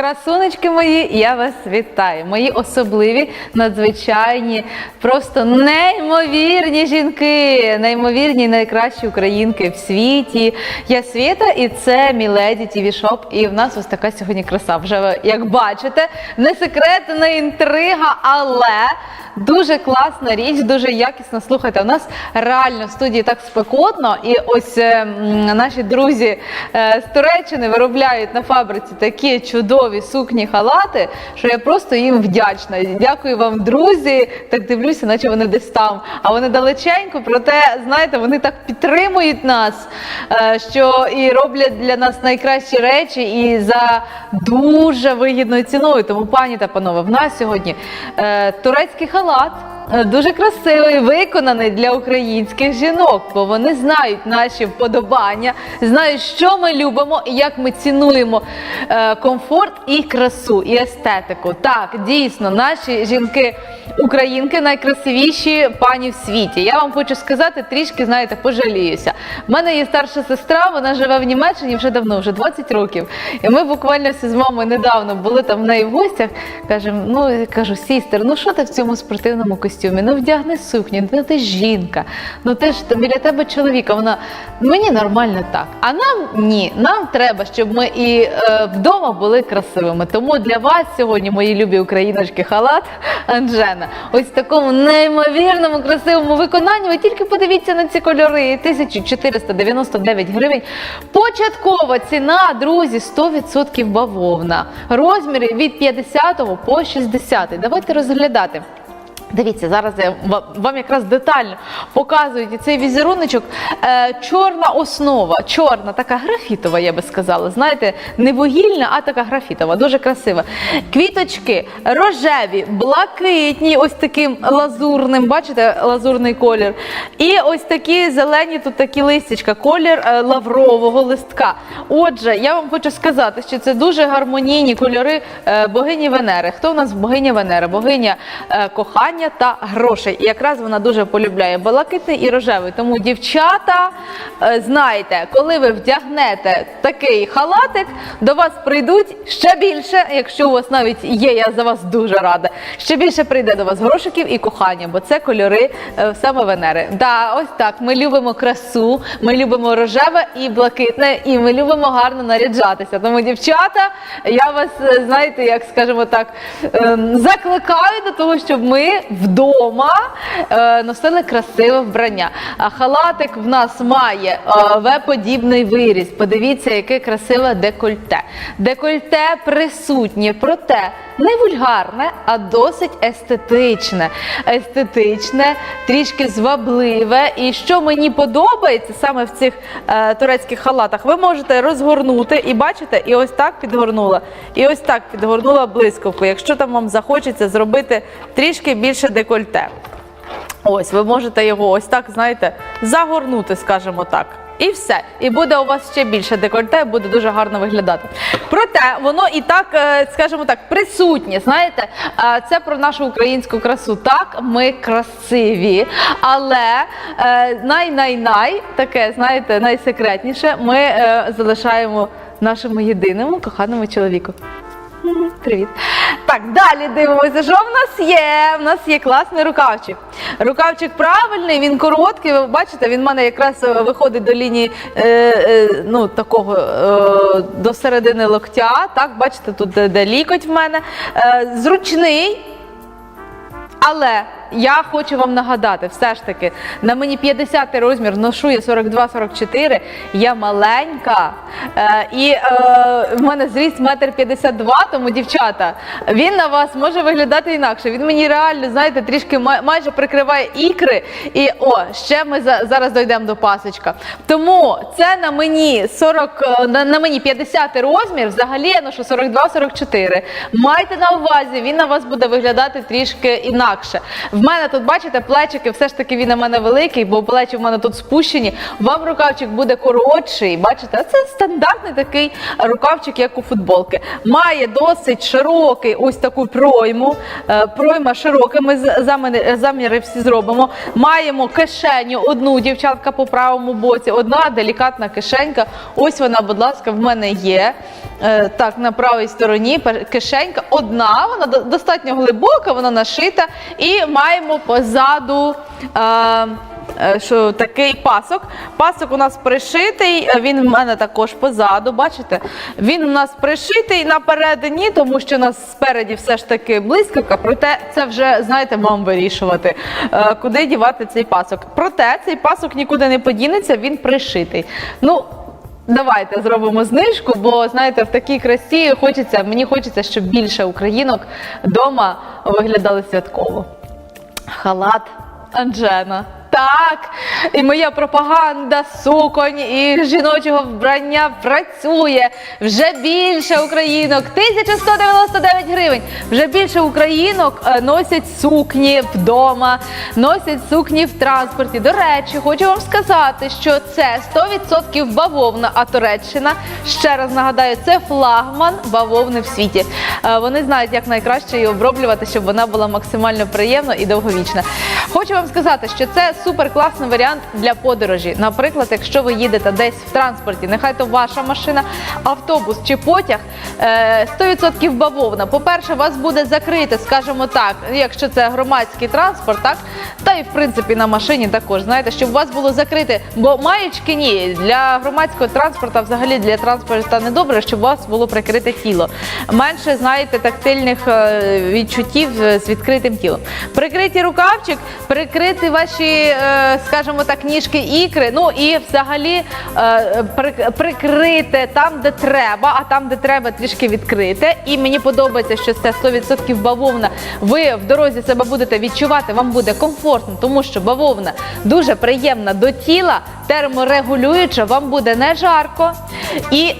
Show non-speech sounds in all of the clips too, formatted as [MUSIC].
Красунечки мої, я вас вітаю. Мої особливі, надзвичайні, просто неймовірні жінки, неймовірні, найкращі українки в світі. Я світа, і це Міледі Тівішоп. Шоп. І в нас ось така сьогодні краса. Вже як бачите, не секрет, не інтрига, але дуже класна річ, дуже якісно. Слухайте, у нас реально в студії так спекотно, і ось е, наші друзі е, з Туреччини виробляють на фабриці такі чудові сукні халати, що я просто їм вдячна. Дякую вам, друзі. Так дивлюся, наче вони десь там. А вони далеченько, проте знаєте, вони так підтримують нас, е, що і роблять для нас найкращі речі і за дуже вигідною ціною. Тому, пані та панове, в нас сьогодні е, турецький халат. Е, Дуже красивий, виконаний для українських жінок, бо вони знають наші вподобання, знають, що ми любимо і як ми цінуємо е, комфорт і красу, і естетику. Так, дійсно, наші жінки. Українки найкрасивіші пані в світі. Я вам хочу сказати, трішки знаєте, пожаліюся. У мене є старша сестра, вона живе в Німеччині вже давно, вже 20 років. І ми буквально всі з мамою недавно були там в неї в гостях. Кажемо, ну я кажу, сістер, ну що ти в цьому спортивному костюмі? Ну вдягни сукню, ну ти жінка, ну ти ж біля тебе чоловіка. Вона мені нормально так. А нам ні. Нам треба, щоб ми і е, вдома були красивими. Тому для вас сьогодні, мої любі україночки, халат Анжена. Ось в такому неймовірному красивому виконанні. Ви тільки подивіться на ці кольори. 1499 гривень. Початкова ціна, друзі, 100% бавовна. Розміри від 50 по 60. Давайте розглядати. Дивіться, зараз я вам якраз детально показую цей візеруночок. Е, чорна основа, чорна, така графітова, я би сказала. Знаєте, не вугільна, а така графітова, дуже красива. Квіточки рожеві, блакитні, ось таким лазурним, бачите, лазурний колір. І ось такі зелені, тут такі листячка, колір е, лаврового листка. Отже, я вам хочу сказати, що це дуже гармонійні кольори е, богині Венери. Хто у нас богиня Венери? Богиня е, кохання та грошей. І якраз вона дуже полюбляє блакитний і рожевий. Тому, дівчата, е, знайте, коли ви вдягнете такий халатик, до вас прийдуть ще більше, якщо у вас навіть є, я за вас дуже рада. Ще більше прийде до вас грошиків і кохання, бо це кольори е, саме Венери. Да, ось так. Ми любимо красу, ми любимо рожеве і блакитне, і ми любимо гарно наряджатися. Тому, дівчата, я вас, е, знаєте, як скажемо так, ем, закликаю до того, щоб ми вдома е, носили красиве вбрання. А халатик в нас має е, В-подібний виріз. Подивіться, яке красиве декольте. Декольте присутнє, проте не вульгарне, а досить естетичне. Естетичне, трішки звабливе. І що мені подобається саме в цих е, турецьких халатах, ви можете розгорнути і бачите, і ось так підгорнула, і ось так підгорнула блискавку. Якщо там вам захочеться зробити трішки більше декольте. Ось, ви можете його ось так, знаєте, загорнути, скажімо так. І все. І буде у вас ще більше декольте, буде дуже гарно виглядати. Проте воно і так, е, скажімо так, присутнє. Знаєте, Е, це про нашу українську красу. Так, ми красиві, але е, най-най-най, таке, знаєте, найсекретніше, ми залишаємо нашому єдиному коханому чоловіку. Привіт. Так, далі дивимося, що в нас є. В нас є класний рукавчик. Рукавчик правильний, він короткий. Ви бачите, він в мене якраз е, виходить до лінії е, е, ну, такого е, до середини локтя. Так, бачите, тут де, де лікоть в мене. Е, зручний. Але я хочу вам нагадати, все ж таки, на мені 50 розмір, ношу я 42-44, я маленька, е, і е, в мене зріст метр 52, тому дівчата, він на вас може виглядати інакше. Він мені реально, знаєте, трішки май- майже прикриває ікри. І о, ще ми за, зараз дійдемо до пасочка. Тому це на мені 40, е, на, на мені 50 розмір, взагалі я ношу 42-44. Майте на увазі, він на вас буде виглядати трішки інакше. В мене тут, бачите, плечики, все ж таки він у мене великий, бо плечі в мене тут спущені. Вам рукавчик буде коротший. Бачите, це стандартний такий рукавчик, як у футболки. Має досить широкий ось таку пройму. Е, Пройма широка. Ми заміри, всі зробимо. Маємо кишеню одну, дівчатка по правому боці, одна делікатна кишенька. Ось вона, будь ласка, в мене є. Е, Так, на правій стороні кишенька одна, вона достатньо глибока, вона нашита. І маємо позаду. Е, е, що такий пасок. Пасок у нас пришитий, е, він в мене також позаду, бачите? Він у нас пришитий напередині, тому що у нас спереді все ж таки блискавка, проте це вже, знаєте, вам вирішувати, е, куди дівати цей пасок. Проте цей пасок нікуди не подінеться, він пришитий. Ну, Давайте зробимо знижку, бо знаєте, в такій красі хочеться, мені хочеться, щоб більше українок вдома виглядали святково. Халат Анджена. Так, і моя пропаганда суконь і жіночого вбрання працює. Вже більше українок, 1199 гривень. Вже більше українок е, носять сукні вдома, носять сукні в транспорті. До речі, хочу вам сказати, що це 100% бавовна, а Туреччина, ще раз нагадаю, це флагман бавовни в світі. Е, Вони знають, як найкраще її оброблювати, щоб вона була максимально приємна і довговічна. Хочу вам сказати, що це супер класний варіант для подорожі. Наприклад, якщо ви їдете десь в транспорті, нехай то ваша машина, автобус чи потяг, е, 100% бавовна. По-перше, вас буде закрити, скажімо так, якщо це громадський транспорт, так та і в принципі на машині також. Знаєте, щоб вас було закрите, бо маєчки ні для громадського транспорту, взагалі для транспорту не добре, щоб у вас було прикрите тіло. Менше знаєте тактильних е, відчуттів е, з відкритим тілом. Прикриті рукавчик, прикрити ваші, е, скажімо так, ніжки, ікри. Ну і взагалі прикрите там, де треба, а там, де треба, трішки відкрити. І мені подобається, що це 100% бавовна. Ви в дорозі себе будете відчувати, вам буде комфортно, тому що бавовна дуже приємна до тіла, терморегулююча, вам буде не жарко. І е,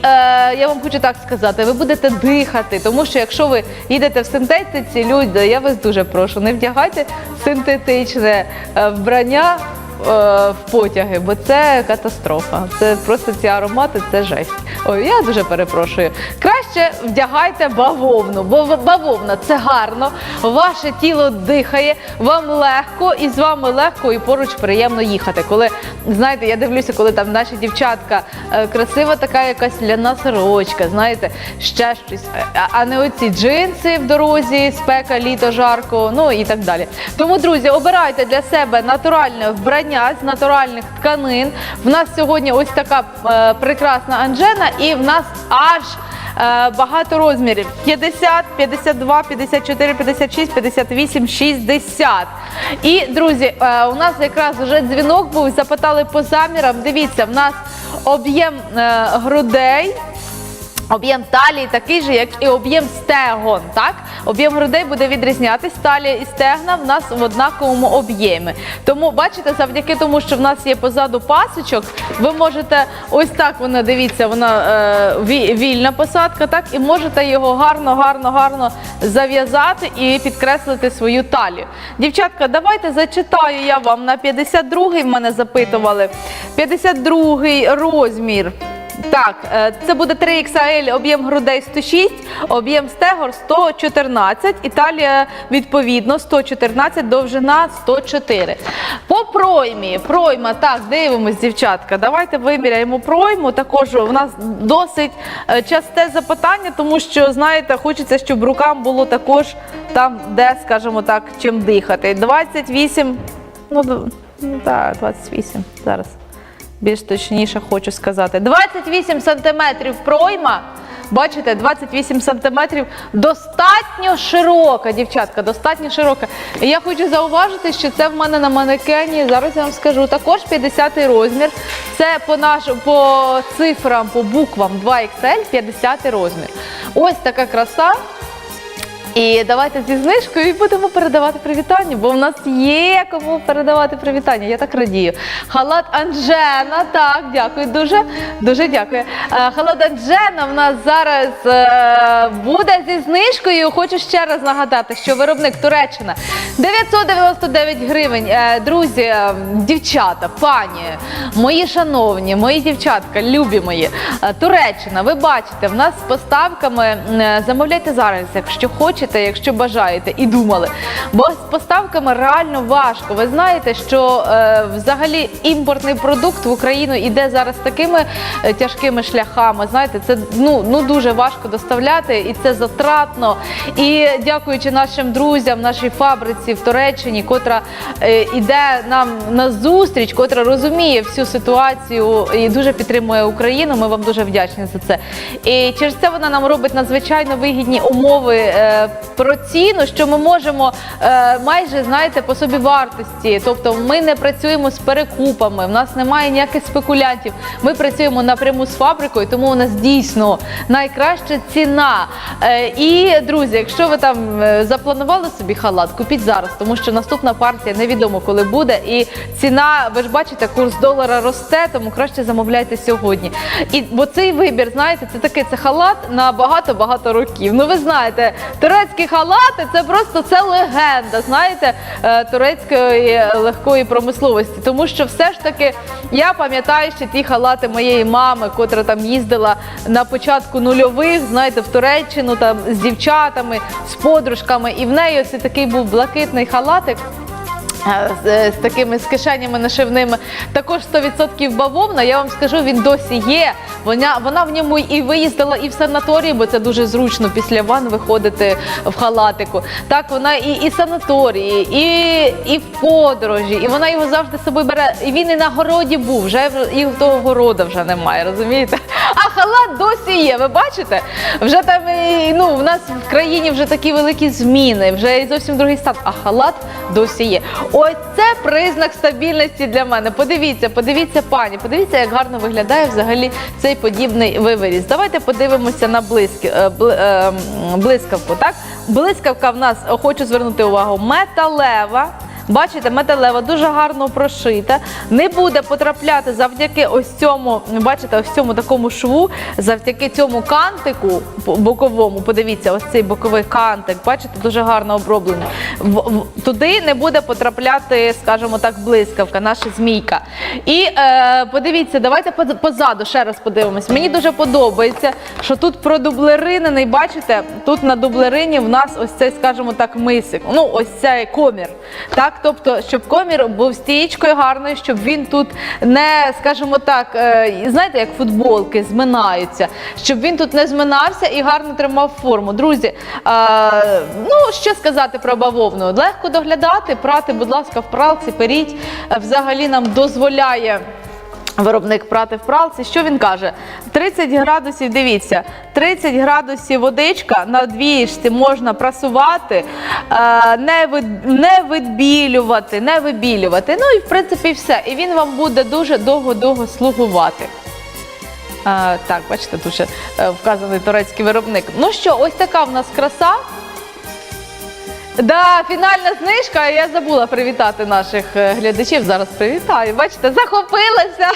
я вам хочу так сказати, ви будете дихати, тому що якщо ви їдете в синтетиці, люди, я вас дуже прошу, не вдягайте синтетичне е, вбрання. Е, В потяги, бо це катастрофа. Це просто ці аромати, це жесть. Ой, я дуже перепрошую. Краще вдягайте бавовну, бо бавовна це гарно, ваше тіло дихає, вам легко і з вами легко і поруч приємно їхати. Коли знаєте, я дивлюся, коли там наші дівчатка е, красива така якась ляна сорочка, знаєте, ще щось, а- а не оці джинси в дорозі, спека, літо, жарко, ну і так далі. Тому, друзі, обирайте для себе натуральне вбрання з натуральних тканин. В нас сьогодні ось така е, прекрасна Анжена, і в нас аж. е, Багато розмірів 50, 52, 54, 56, 58, 60. І друзі, е, у нас якраз вже дзвінок був. Запитали по замірам. Дивіться, в нас об'єм грудей. Об'єм талії такий же, як і об'єм стегон. Так, об'єм грудей буде відрізнятись. Талія і стегна в нас в однаковому об'ємі. Тому бачите, завдяки тому, що в нас є позаду пасочок, ви можете ось так вона дивіться, вона е, вільна посадка, так і можете його гарно, гарно, гарно зав'язати і підкреслити свою талію. Дівчатка, давайте зачитаю я вам на 52-й. Мене запитували. 52-й розмір. Так, е, це буде 3XL, об'єм грудей 106, об'єм стегор 114, Італія відповідно 114, довжина 104. По проймі, пройма, так, дивимось, дівчатка. Давайте виміряємо пройму. Також у нас досить е, часте запитання, тому що, знаєте, хочеться, щоб рукам було також там, де, скажімо так, чим дихати. 28, ну, ну так, 28, зараз більш точніше хочу сказати. 28 сантиметрів пройма. Бачите, 28 сантиметрів достатньо широка, дівчатка, достатньо широка. І я хочу зауважити, що це в мене на манекені. Зараз я вам скажу. Також 50-й розмір. Це по нашу по цифрам, по буквам 2XL, 50 розмір. Ось така краса. І давайте зі знижкою будемо передавати привітання, бо в нас є кому передавати привітання. Я так радію. Халат Анжена, так, дякую дуже. Дуже дякую. Е, Халат Анжена в нас зараз е, буде зі знижкою. Хочу ще раз нагадати, що виробник Туреччина 999 гривень. Е, Друзі, дівчата, пані, мої шановні, мої дівчатка, любі мої. Туреччина, ви бачите, в нас з поставками замовляйте зараз, якщо хочете, якщо бажаєте і думали. Бо з поставками реально важко. Ви знаєте, що е, взагалі імпортний продукт в Україну іде зараз такими е, тяжкими шляхами. Знаєте, це ну, ну дуже важко доставляти, і це затратно. І дякуючи нашим друзям, нашій фабриці в Туреччині, котра е, іде нам на зустріч, котра розуміє всю ситуацію і дуже підтримує Україну. Ми вам дуже вдячні за це. І через це вона нам робить надзвичайно вигідні умови е, про ціну, що ми можемо е, майже знаєте по собі вартості. Тобто ми не працюємо з перекупами, в нас немає ніяких спекулянтів. Ми працюємо напряму з фабрикою, тому у нас дійсно найкраща ціна. Е, і друзі, якщо ви там е, запланували собі халат, купіть зараз, тому що наступна партія невідомо коли буде. І ціна, ви ж бачите, курс долара росте, тому краще замовляйте сьогодні. І бо цей вибір, знаєте, це такий це халат на багато багато років. Ну ви знаєте, турецькі халати це просто це легенда. Знаєте, е, турецької легкої промисловості, тому що все ж таки я пам'ятаю ще ті халати моєї мами, котра там їздила на початку нульових, знаєте, в Туреччину там з дівчатами, з подружками, і в неї ось такий був блакитний халатик. Е, З, з такими з кишенями нашивними, також 100% бавовна. Я вам скажу, він досі є. Вона вона в ньому і виїздила, і в санаторії, бо це дуже зручно після ван виходити в халатику. Так, вона і, і санаторії, і, і в подорожі, і вона його завжди з собою бере. І він і на городі був, вже і того города вже немає, розумієте? А халат досі є. Ви бачите? Вже там ну, в нас в країні вже такі великі зміни, вже і зовсім другий стан, а халат досі є. Ось це признак стабільності для мене. Подивіться, подивіться, пані, подивіться, як гарно виглядає взагалі цей подібний виворіт. Давайте подивимося на е, е, блискавку. Так, блискавка в нас е, хочу звернути увагу, металева. Бачите, металева дуже гарно прошита. Не буде потрапляти завдяки ось цьому, бачите, ось цьому такому шву, завдяки цьому кантику боковому. Подивіться, ось цей боковий кантик, бачите, дуже гарно оброблений. Туди не буде потрапляти, скажімо так, блискавка, наша змійка. І е, подивіться, давайте позаду ще раз подивимось. Мені дуже подобається, що тут продублеринений, бачите, тут на дублерині в нас ось цей, скажімо так, мисик. Ну, ось цей комір. Так, тобто, щоб комір був стічкою гарною, щоб він тут не, скажімо так, е, знаєте, як футболки зминаються, щоб він тут не зминався і гарно тримав форму. Друзі, е, ну що сказати про бавовну? Легко доглядати, прати, будь ласка, в пралці, періть. Е, Взагалі нам дозволяє. Виробник прати в пралці, що він каже? 30 градусів, дивіться, 30 градусів водичка на двіжці можна прасувати, е, не, відбілювати, не вибілювати. Ну і в принципі все. І він вам буде дуже довго-довго слугувати. Е, так, бачите, дуже е, вказаний турецький виробник. Ну що, ось така в нас краса. Да, фінальна знижка. Я забула привітати наших е, глядачів. Зараз привітаю. Бачите, захопилася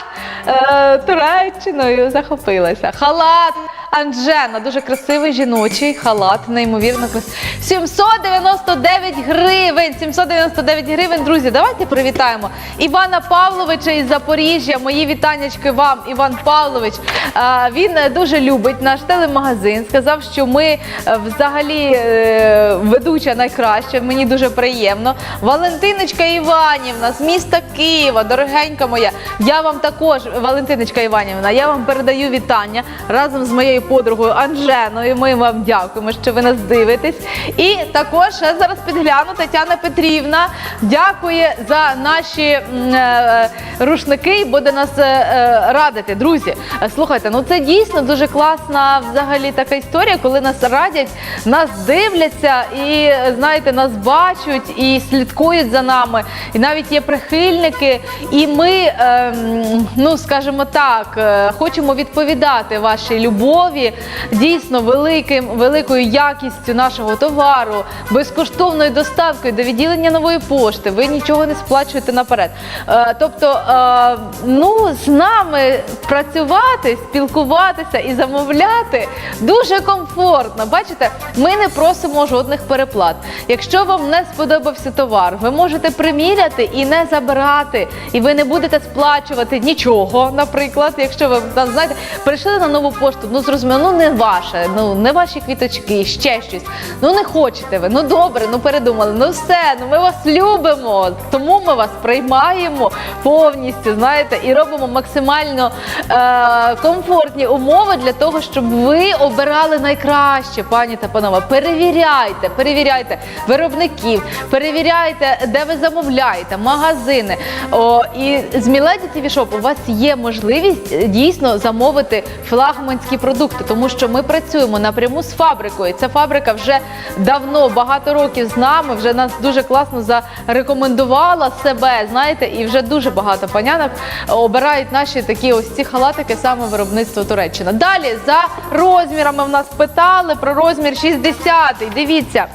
е, Туреччиною. Захопилася. Халат Анжена, дуже красивий жіночий халат, неймовірно красивий. 799 гривень. 799 гривень. Друзі, давайте привітаємо Івана Павловича із Запоріжжя. Мої вітаннячки вам, Іван Павлович. Е, Він дуже любить наш телемагазин. Сказав, що ми е, взагалі е, ведуча найкраща. Мені дуже приємно. Валентиночка Іванівна з міста Києва, дорогенька моя. Я вам також, Валентиночка Іванівна, я вам передаю вітання разом з моєю подругою Анженою. Ми вам дякуємо, що ви нас дивитесь. І також ще зараз підгляну Тетяна Петрівна. Дякує за наші е, рушники і буде нас е, е, радити. Друзі, е, слухайте, ну це дійсно дуже класна взагалі така історія, коли нас радять, нас дивляться і е, знаєте, нас бачать і слідкують за нами. І навіть є прихильники. І ми, ем, ну скажімо так, е, хочемо відповідати вашій любові. Дійсно великим, великою якістю нашого товару, безкоштовною доставкою до відділення нової пошти. Ви нічого не сплачуєте наперед. Е, тобто, е, ну з нами працювати, спілкуватися і замовляти дуже комфортно. Бачите, ми не просимо жодних переплат. Якщо вам не сподобався товар, ви можете приміряти і не забирати, і ви не будете сплачувати нічого. Наприклад, якщо ви там знаєте, прийшли на нову пошту, ну зрозуміло, ну не ваше, ну не ваші квіточки, ще щось. Ну не хочете ви. Ну добре, ну передумали. Ну все, ну ми вас любимо. Тому ми вас приймаємо повністю, знаєте, і робимо максимально е, комфортні умови для того, щоб ви обирали найкраще, пані та панове. Перевіряйте, перевіряйте виробників, перевіряйте, де ви замовляєте, магазини. О, і з Міледі Shop у вас є можливість е, дійсно замовити флагманські продукти, тому що ми працюємо напряму з фабрикою. Ця фабрика вже давно, багато років з нами, вже нас дуже класно зарекомендувала себе. Знаєте, і вже дуже багато панянок обирають наші такі ось ці халатики саме виробництво Туреччина. Далі за розмірами в нас питали про розмір 60. Дивіться.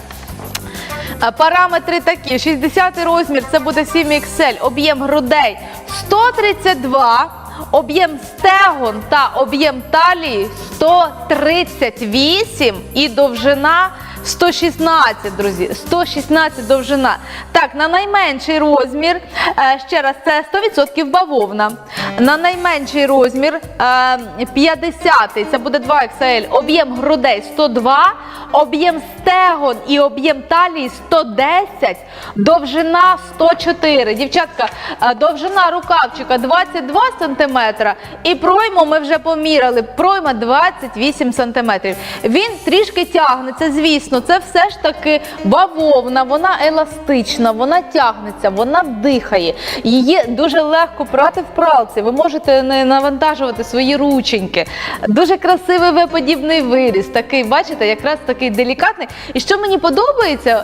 Параметри такі: 60 розмір це буде 7XL, об'єм грудей 132, об'єм стегон та об'єм талії 138 і довжина 116, друзі. 116 довжина. Так, на найменший розмір, е, ще раз, це 100% бавовна. На найменший розмір е, 50, це буде 2 XL, об'єм грудей 102, об'єм стегон і об'єм талії 110, довжина 104. Дівчатка, е, довжина рукавчика 22 см і пройму ми вже поміряли. Пройма 28 см. Він трішки тягнеться, звісно, це все ж таки бавовна, вона еластична, вона тягнеться, вона дихає. Її дуже легко прати в пралці. Ви можете не навантажувати свої рученьки. Дуже красивий виподібний виріс. Такий, бачите, якраз такий делікатний. І що мені подобається,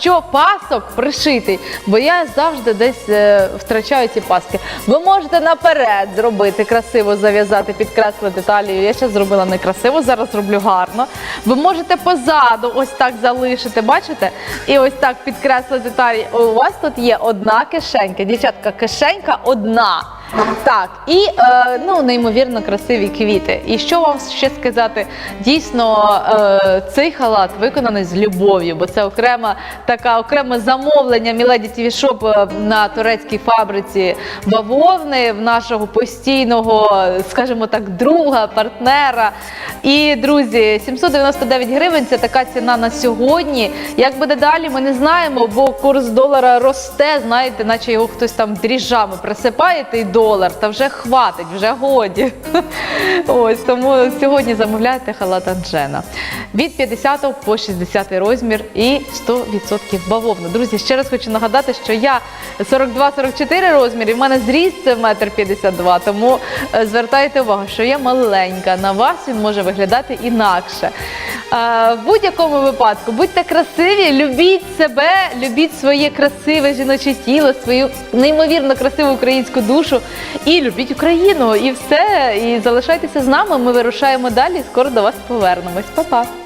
що пасок пришитий, бо я завжди десь е, втрачаю ці паски. Ви можете наперед зробити красиво, зав'язати, підкреслити талію. Я ще зробила некрасиво, зараз зроблю гарно. Ви можете позаду ось так залишити, бачите? І ось так підкреслити тарі. У вас тут є одна кишенька. Дівчатка, кишенька одна. Так, і е, ну неймовірно красиві квіти. І що вам ще сказати? Дійсно, е, цей халат виконаний з любов'ю, бо це окрема така окреме замовлення Міледі е, на турецькій фабриці бавовни в нашого постійного, скажімо так, друга, партнера. І друзі, 799 гривень це така ціна на сьогодні. Як буде далі, ми не знаємо, бо курс долара росте, знаєте, наче його хтось там дріжджами присипає долар, та вже хватить, вже годі. [LAUGHS] Ось тому сьогодні замовляйте халат Анджена. Від 50 по 60 розмір і 100% бавовна. Друзі, ще раз хочу нагадати, що я 42-44 розмір, і в мене зріст 1,52 м, тому е, звертайте увагу, що я маленька. На вас він може виглядати інакше. Е, В будь-якому випадку будьте красиві, любіть себе, любіть своє красиве жіноче тіло, свою неймовірно красиву українську душу і любіть Україну. І все. І залишайтеся з нами. Ми вирушаємо далі. Скоро до вас повернемось. Па-па!